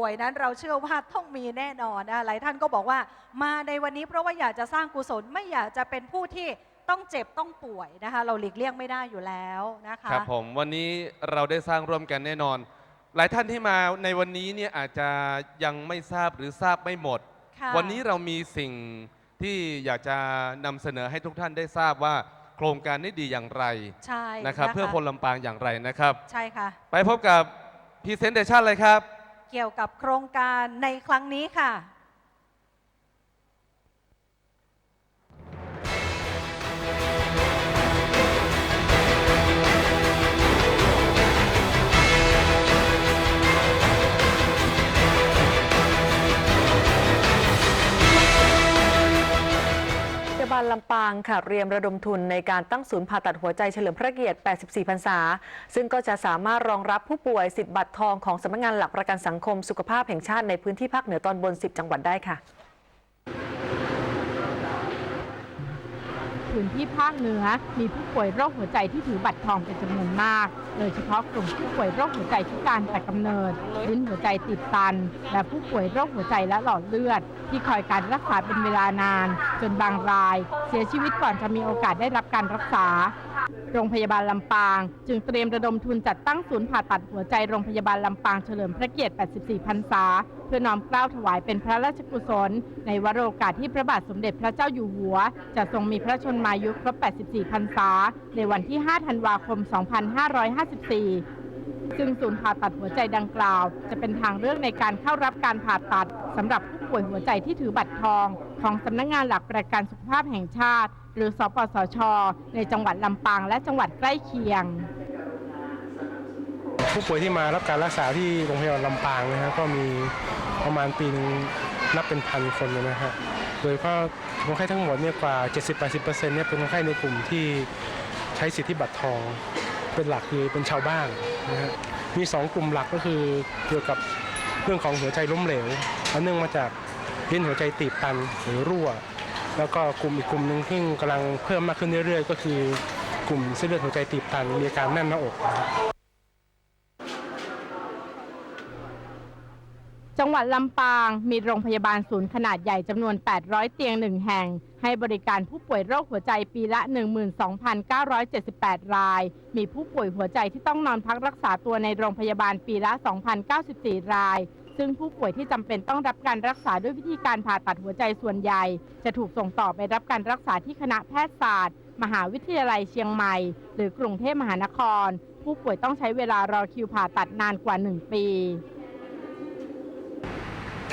ป่วยนั้นเราเชื่อว่าต้องมีแน่นอนนะหลายท่านก็บอกว่ามาในวันนี้เพราะว่าอยากจะสร้างกุศลไม่อยากจะเป็นผู้ที่ต้องเจ็บต้องป่วยนะคะเราหลีกเลี่ยงไม่ได้อยู่แล้วนะคะครับผมวันนี้เราได้สร้างร่วมกันแน่นอน หลายท่านที่มาในวันนี้เนี่ยอาจจะยังไม่ทราบหรือทราบไม่หมดค่ะวันนี้เรามีสิ่งที่อยากจะนำเสนอให้ทุกท่านได้ทราบว่าโครงการนี้ดีอย่างไรใช่นะครับ เพื่อคนลำปางอย่างไรนะครับ ใช่ค่ะ ไปพบกับพรีเซนเ t ชันเลยครับ เกี่ยวกับโครงการในครั้งนี้ค่ะาลลำปางค่ะเตรียมระดมทุนในการตั้งศูนย์ผ่าตัดหัวใจเฉลิมพระเกียรติ 84 พรรษา ซึ่งก็จะสามารถรองรับผู้ป่วยสิทธิ์บัตรทองของสำนักงานหลักประกันสังคมสุขภาพแห่งชาติในพื้นที่ภาคเหนือตอนบน 10 จังหวัดได้ค่ะ พื้นที่ภาคเหนือ มีผู้ป่วยโรคหัวใจที่ถือบัตรทองเป็นจำนวนมาก โดยเฉพาะกลุ่มผู้ป่วยโรคหัวใจพิการแต่กำเนิดลิ้นหัวใจติดตัน และผู้ป่วยโรคหัวใจและหลอดเลือด ที่คอยการรักษาเป็นเวลานาน จนบางราย เสียชีวิตก่อนจะมีโอกาสได้รับการรักษา โรงพยาบาลลำปาง จึงเตรียมระดมทุนจัดตั้งศูนย์ผ่าตัดหัวใจโรงพยาบาลลำปางเฉลิมพระเกียรติ 84 พรรษา เพื่อน้อมเกล้าถวายเป็นพระราชกุศล ในวโรกาสที่พระบาทสมเด็จพระเจ้าอยู่หัว จะทรงมีพระชนมายุครบ 84 พรรษา ในวันที่ 5 ธันวาคม 2554 ซึ่งศูนย์ผ่าตัดหัวใจดังกล่าว จะเป็นทางเลือกในการเข้ารับการผ่าตัดสำหรับผู้ป่วยหัวใจที่ถือบัตรทอง ของสำนักงานหลักประกันสุขภาพแห่งชาติ หรือสปสช ในจังหวัดลำปางและจังหวัดใกล้เคียงผู้ป่วยที่มารับการรักษาที่โรงพยาบาลลำปางนะฮะก็มีประมาณปีนึงนับเป็นพันคนเลยนะฮะโดยเฉพาะคนไข้ทั้งหมดเนี่ยกว่า 70-80%เนี่ยเป็นคนไข้ในกลุ่มที่ใช้สิทธิบัตรทอง เป็นหลักคือเป็นชาวบ้านนะฮะมีสองกลุ่มหลักก็คือเกี่ยวกับเรื่องของหัวใจล้มเหลวอันเนื่องมาจากลิ้นหัวใจตีบตันหรือรั่ว แล้วก็กลุ่มอีกกลุ่มหนึ่งที่กำลังเพิ่มมากขึ้นเรื่อยๆ ก็คือกลุ่มเส้นเลือดหัวใจตีบตันมีอาการแน่นหน้าอกนะครับ จังหวัดลำปางมีโรงพยาบาลศูนย์ขนาดใหญ่จำนวน 800 เตียงหนึ่งแห่ง ให้บริการผู้ป่วยโรคหัวใจปีละ 12,978 ราย มีผู้ป่วยหัวใจที่ต้องนอนพักรักษาตัวในโรงพยาบาลปีละ 2,094 ราย ซึ่งผู้ป่วยที่จำเป็นต้องรับการรักษาด้วยวิธีการผ่าตัดหัวใจส่วนใหญ่ จะถูกส่งต่อไปรับการรักษาที่คณะแพทยศาสตร์ มหาวิทยาลัยเชียงใหม่ หรือกรุงเทพมหานคร ผู้ป่วยต้องใช้เวลารอคิวผ่าตัดนานกว่า 1 ปี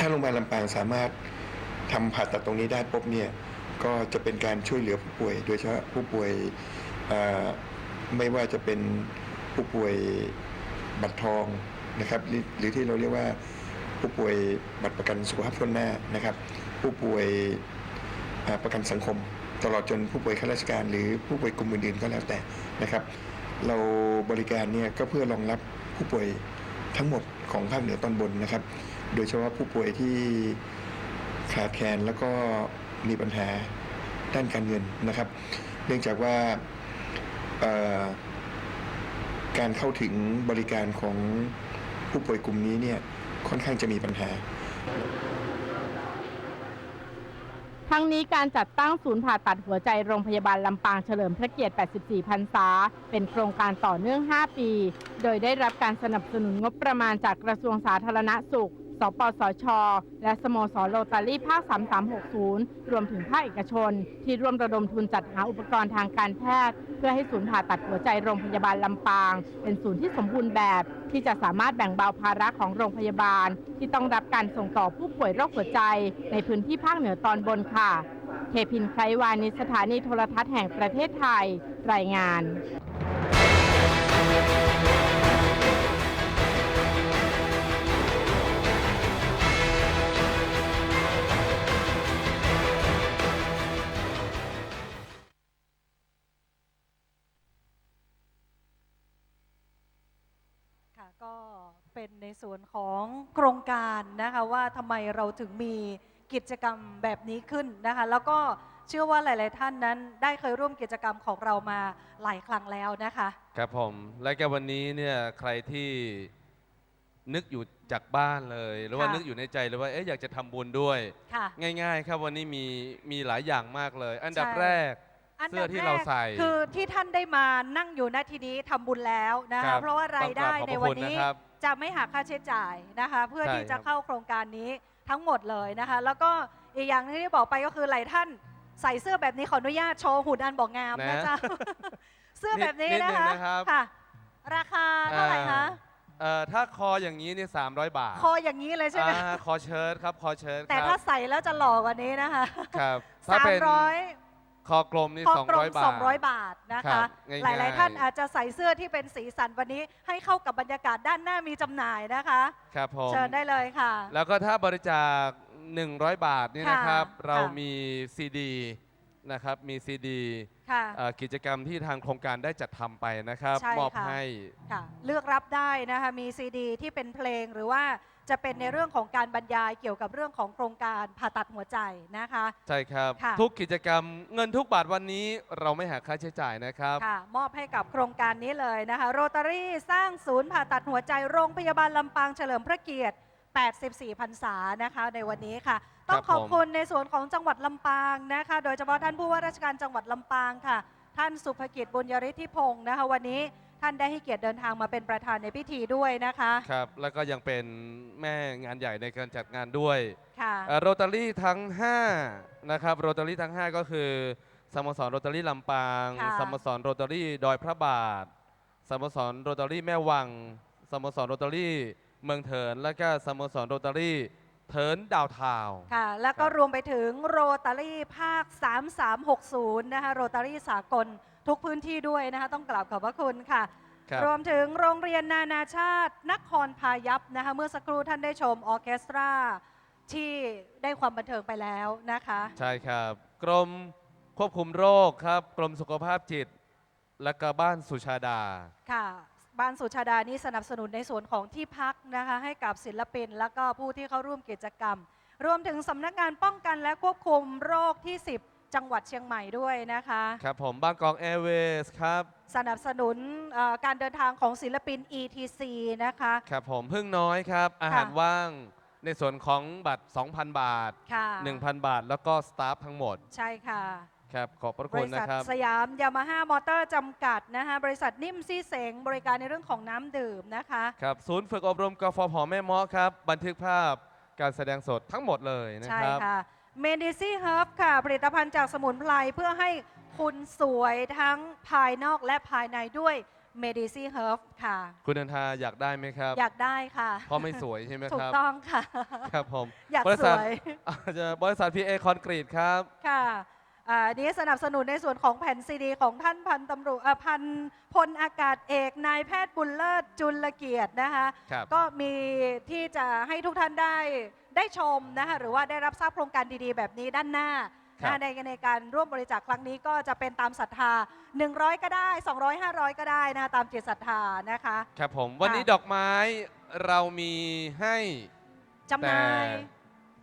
โรงพยาบาลลำปางสามารถทำผ่าตัดตรงนี้ได้ปุ๊บเนี่ยก็จะเป็นการช่วยเหลือผู้ป่วย โดยเฉพาะผู้ป่วยไม่ว่าจะเป็นผู้ป่วยบัตรทองนะครับ หรือที่เราเรียกว่าผู้ป่วยบัตรประกันสุขภาพทั่วหน้านะครับ ผู้ป่วยประกันสังคม ตลอดจนผู้ป่วยข้าราชการ หรือผู้ป่วยกลุ่มอื่นๆก็แล้วแต่นะครับ เราบริการเนี่ยก็เพื่อรองรับผู้ป่วยทั้งหมดของภาคเหนือตอนบนนะครับ โดยเฉพาะผู้ป่วยที่ขาดแคลนแล้วก็มีปัญหาด้านการเงินนะครับ เนื่องจากว่าการเข้าถึงบริการของผู้ป่วยกลุ่มนี้เนี่ยค่อนข้างจะมีปัญหา ทั้งนี้การจัดตั้งศูนย์ผ่าตัดหัวใจโรงพยาบาลลำปางเฉลิมพระเกียรติ 84 พรรษา เป็นโครงการต่อเนื่อง 5 ปี โดยได้รับการสนับสนุนงบประมาณจากกระทรวงสาธารณสุข สปสช และสโมสรโรตารี่ภาค 3360 รวมถึงภาคเอกชน ที่ร่วมระดมทุนจัดหาอุปกรณ์ทางการแพทย์ เพื่อให้ศูนย์ผ่าตัดหัวใจโรงพยาบาลลำปาง เป็นศูนย์ที่สมบูรณ์แบบ ที่จะสามารถแบ่งเบาภาระของโรงพยาบาล ที่ต้องรับการส่งต่อผู้ป่วยโรคหัวใจ ในพื้นที่ภาคเหนือตอนบนค่ะ เทพินไครวานิสถานีโทรทัศน์แห่งประเทศไทย รายงาน ก็เป็นในส่วนของโครงการนะคะว่าทำไมเราถึงมีกิจกรรมแบบนี้ขึ้นนะคะ แล้วก็เชื่อว่าหลาย ๆ ท่านนั้นได้เคยร่วมกิจกรรมของเรามาหลายครั้งแล้วนะคะ ครับผม และแกวันนี้เนี่ยใครที่นึกอยู่จากบ้านเลย หรือว่าค่ะ นึกอยู่ในใจเลยว่าเอ๊ะอยากจะทำบุญด้วย ค่ะ ง่าย ๆ ครับวันนี้มีมีหลายอย่างมากเลย อันดับใช่ แรก อันเสื้ดัอบที่แรเรากใส่คือที่ท่านได้มานั่งอยู่ณที่นี้ทำบุญแล้วนะครัคะบเพราะว่ารายได้ต้องกราบขอบในพระวันคุณนี้นะครับจะไม่หักค่าใช้จ่ายนะคะ เพื่อใช่ที่จะครับ เข้าโครงการนี้ทั้งหมดเลยนะคะ แล้วก็อีกอย่างหนึงที่บอกไปก็คือหลายท่านใส่เสื้อแบบนี้ขออนุญาตโชว์หุ่นอันบอกงามนะนะจ๊ะ เสื้อแบบนี้นิดนะนึงคะนะครับ ค่ะ ราคาเท่าไหร่คะเอ่อถ้าคออย่างนี้นี่300 บาทคออย่างนี้เลยใช่ไหมอ่าคอเชิ้ตครับคอเชิ้ตแต่คถ้ารับใส่แล้วจะหล่อกว่านี้นะคะ ครับถ้าสามเป็นร้อย คอกลมนี่ คอกลม200 บาท 200 บาทนะครัคะ บง่ายๆ หลาย ๆ ท่านอาจจะใส่เสื้อที่เป็นสีสันวันนี้ให้เข้ากับบรรยากาศด้านหน้ามีจำหน่ายนะคะ ครับผม เชิญได้เลยค่ะ แล้วก็ถ้าบริจาค 100 บาทนี่นะครับค่ะเราค่ะ มีซีดีนะครับ มีซีดีค่ะ กิจกรรมที่ทางโครงการได้จัดทำไปนะครับ ใช่มอบค่ะ ให้ ค่ะเลือกรับได้นะคะ มีซีดีที่เป็นเพลงหรือว่า จะเป็นในเรื่องของการบรรยายเกี่ยวกับเรื่องของโครงการผ่าตัดหัวใจนะคะ ใช่ครับ ค่ะ ทุกกิจกรรมเงินทุกบาทวันนี้เราไม่หักค่าใช้จ่ายนะครับ ค่ะ มอบให้กับโครงการนี้เลยนะคะโรตารี่สร้างศูนย์ผ่าตัดหัวใจโรงพยาบาลลำปางเฉลิมพระเกียรติ 84พรรษานะคะในวันนี้ค่ะ ต้องขอบผมคุณในส่วนของจังหวัดลำปางนะคะ โดยเฉพาะท่านผู้ว่าราชการจังหวัดลำปางค่ะ ท่านสุภกิจบุญยริทธิพงศ์นะคะวันนี้ ท่านได้ให้เกียรติเดินทางมาเป็นประธานในพิธีด้วยนะคะ ครับ แล้วก็ยังเป็นแม่งานใหญ่ในการจัดงานด้วยค่ะ โรตารี่ทั้ง 5 นะครับโรตารี่ทั้ง 5 ก็คือสโมสรโรตารี่ลำปางค่ะ สโมสรโรตารี่ดอยพระบาทสโมสรโรตารี่แม่วังสโมสรโรตารี่เมืองเถิน และก็สโมสรโรตารี่เถินดาวทาวน์ ค่ะ แล้วก็ครับ รวมไปถึงโรตารี่ภาค 3360 นะคะ โรตารี่สากล ทุกพื้นที่ด้วยนะคะ ต้องกราบขอบพระคุณค่ะ ครับ รวมถึงโรงเรียนนานาชาตินครพายัพนะคะ เมื่อสักครู่ท่านได้ชมออร์เคสตรา ที่ได้ความบันเทิงไปแล้วนะคะ ใช่ครับ กรมควบคุมโรคครับ กรมสุขภาพจิต และก็บ้านสุชาดา ค่ะ บ้านสุชาดานี่สนับสนุนในส่วนของที่พักนะคะ ให้กับศิลปิน แล้วก็ผู้ที่เข้าร่วมกิจกรรม รวมถึงสำนักงานป้องกันและควบคุมโรคที่ 10 จังหวัดเชียงใหม่ด้วยนะคะ ครับผมบางกอกแอร์เวย์ครับ สนับสนุนเอ่อการเดินทางของศิลปิน ETC นะคะ ครับผมพึ่งน้อยครับ อาหารว่างในส่วนของบัตร 2,000 บาท ค่ะ 1,000 บาท แล้วก็สตาฟทั้งหมด ใช่ค่ะ ครับขอบพระบคุณริษันะทครับ สยามยามาฮ่ามอเตอร์จำกัดนะคะบริษัทนิ่มซี่เสงบริการในเรื่องของน้ำดื่มนะคะ ครับศูนย์ฝึกอบรมกฟผแม่เมาะครับ บันทึกภาพการแสดงสดทั้งหมดเลยนะใช่ครับ ค่ะ m e d i c i Herb ค่ะ ผลิตภัณฑ์จากสมุนไพรเพื่อให้คุณสวยทั้งภายนอกและภายในด้วย m e d i c i Herb ค่ะ คุณนันทาอยากได้ไหมครับ อยากได้ค่ะ เพราะไม่สวยใช่ไหมถูคกรับ ต้องค่ะ ครับผมอยากบริสษัทวย อาจจะบริษัทพีเอคอนกรีตครับ ค่ะอ่านี้สนับสนุนในส่วนของแผ่นซีดี ของท่านพันตำรวจอ่าพันพลอากาศเอกนายแพทย์บุญเลิศจุลเกียรตินะคะ ครับ ก็มีที่จะให้ทุกท่านได้ ได้ชมนะคะหรือว่าได้รับทราบโครงการดีๆ แบบนี้ด้านหน้าครับนะคะในในการร่วมบริจาคครั้งนี้ก็จะเป็นตามศรัทธา 100 ก็ได้ 200 500 ก็ได้นะคะตามจิตศรัทธานะคะ ครับผมวันนี้ดอกไม้เรามีให้จำหน่าย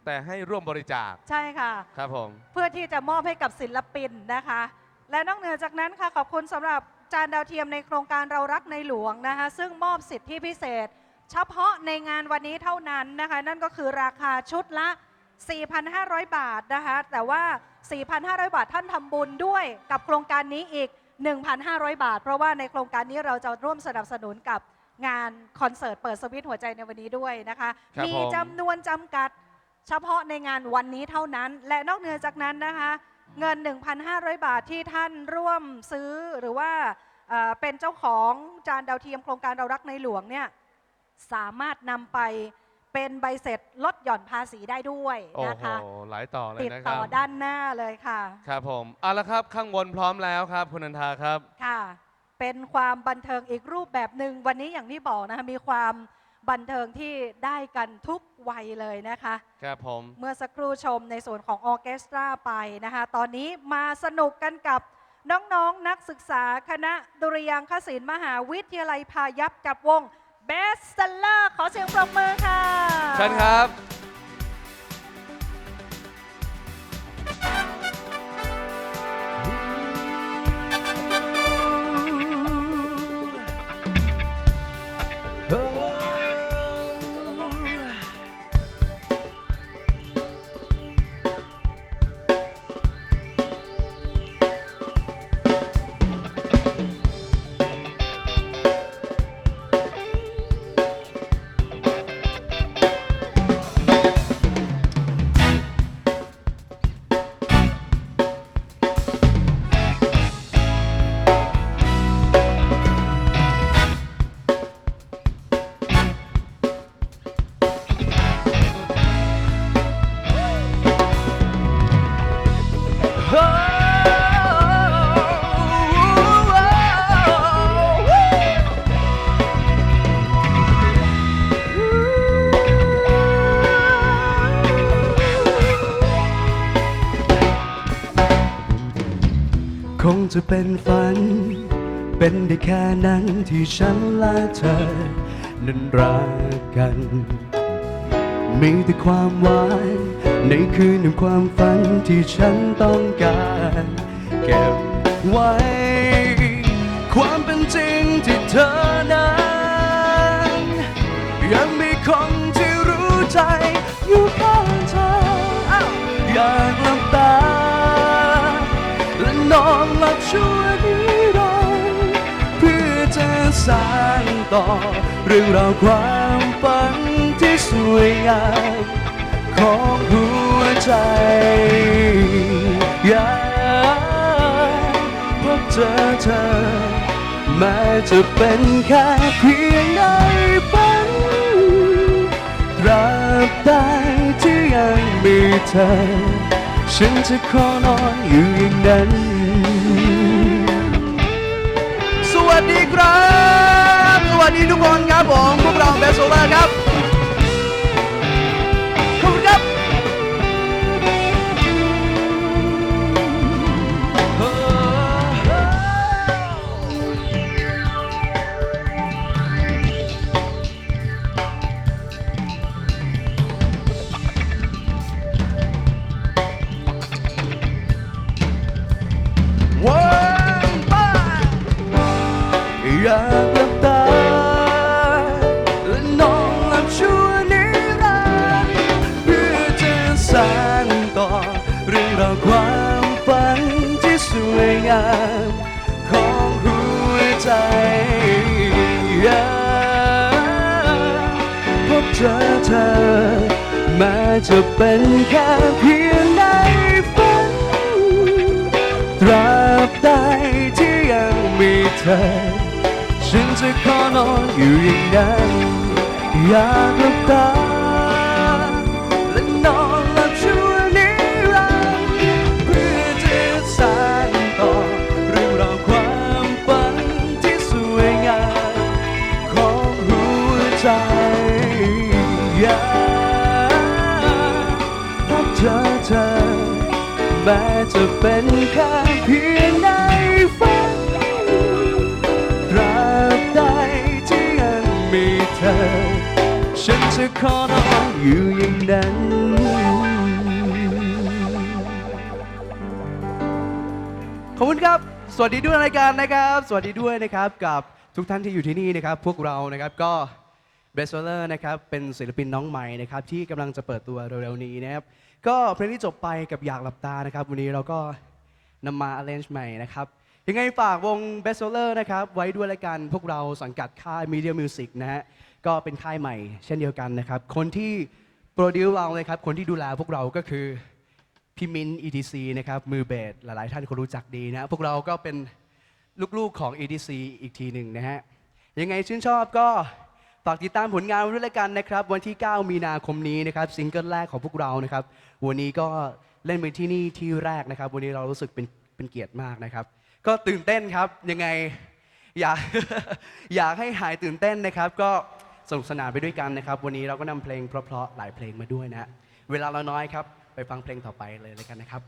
แต่ให้ร่วมบริจาคใช่ค่ะ ครับผม เพื่อที่จะมอบให้กับศิลปินนะคะ และนอกเหนือจากนั้นค่ะขอบคุณสำหรับจานดาวเทียมในโครงการเรารักในหลวงนะคะ ซึ่งมอบสิทธิพิเศษ เฉพาะในงานวันนี้เท่านั้นนะคะ นั่นก็คือราคาชุดละ 4,500 บาทนะคะ แต่ว่า 4,500 บาทท่านทำบุญด้วยกับโครงการนี้อีก 1,500 บาท เพราะว่าในโครงการนี้เราจะร่วมสนับสนุนกับงานคอนเสิร์ตเปิดสวิตช์หัวใจในวันนี้ด้วยนะคะ ครับมีผม จำนวนจำกัดเฉพาะในงานวันนี้เท่านั้น และนอกเหนือจากนั้นนะคะ เงิน 1,500 บาทที่ท่านร่วมซื้อหรือว่าเอ่อเป็นเจ้าของจานดาวเทียมโครงการเรารักในหลวงเนี่ย สามารถนำไปเป็นใบเสร็จลดหย่อนภาษีได้ด้วยโอ้นะโหคะ หลายต่อเลยติดนะคต่รัอบด้านหน้าเลยค่ะ ครับผมเอาละครับข้างบนพร้อมแล้วครับ คุณนันทาครับ ค่ะ เป็นความบันเทิงอีกรูปแบบหนึ่งวันนี้อย่างที่บอกนะคะมีความบันเทิงที่ได้กันทุกวัยเลยนะคะ ครับผม เมื่อสักครู่ชมในส่วนของออร์เคสตราไปนะคะ ตอนนี้มาสนุกกันกับน้องๆนนักศึกษาคณะดุริยางคศิลป์มหาวิทยาลัยพายัพกับวง บสเซลเลอร์ขอเสียงปรบมือค่ะ เชิญครับ จะเป็นฝัน เป็นได้แค่นั้นที่ฉันและเธอ นั้นรักกัน มีแต่ความหวานในคืนแห่งความฝันที่ฉันต้องการเก็บไว้ ความเป็นจริงที่เธอนั้น ยังมีคนที่รู้ใจ ชั่วนิรันดร์เพื่อจะสานต่อ เรื่องราวความฝันที่สวยงามของหัวใจอยากพบเจอเธอแม้จะเป็นแค่เพียงในฝันตราบใดที่ยังมีเธอ ฉันจะขอนอนอยู่อย่างนั้น ดีครับ สวัสดีทุกคนครับผม พวกเราเบสโซล่าครับ เธอ แม้จะเป็นแค่เพียงในฝัน ตราบใดที่ยังมีเธอ ฉันจะขอนอนอยู่อย่างนั้น อยากหลับตา แม้จะเป็นแค่เพียงในฝันตราบใดที่ยังมีเธอ ฉันจะขอนอนอยู่อย่างนั้นขอบคุณครับ สวัสดีด้วยรายการนะครับ สวัสดีด้วยนะครับกับทุกท่านที่อยู่ที่นี่นะครับ พวกเรานะครับก็เบสเซอร์นะครับเป็นศิลปินน้องใหม่นะครับที่กำลังจะเปิดตัวเร็วๆนี้นะครับ ก็เพลงที่จบไปกับอยากหลับตานะครับ วันนี้เราก็นำมา arrange ใหม่นะครับยังไงฝากวง Best Seller นะครับ ไว้ด้วยละกันพวกเราสังกัดค่าย Media Music นะฮะก็เป็นค่ายใหม่เช่นเดียวกันนะครับ คนที่โปรดิวเราเลยครับ คนที่ดูแลพวกเราก็คือพี่มิน ETC นะครับ มือเบสหลายๆ ท่านคงรู้จักดีนะพวกเราก็เป็นลูกๆของ ETC อีกทีหนึ่งนะฮะยังไงชื่นชอบก็ ฝากติดตามผลงานด้วยละกันนะครับ วันที่ 9 มีนาคมนี้นะครับซิงเกิลแรกของพวกเรานะครับ วันนี้ก็เล่นไปที่นี่ที่แรกนะครับ วันนี้เรารู้สึกเป็นเป็นเกียรติมากนะครับ ก็ตื่นเต้นครับยังไงอยากอยากให้หายตื่นเต้นนะครับ ก็สนุกสนานไปด้วยกันนะครับ วันนี้เราก็นำเพลงเพราะๆหลายเพลงมาด้วยนะฮะเวลาเราน้อยครับ ไปฟังเพลงต่อไปเลยเลยกันนะครับ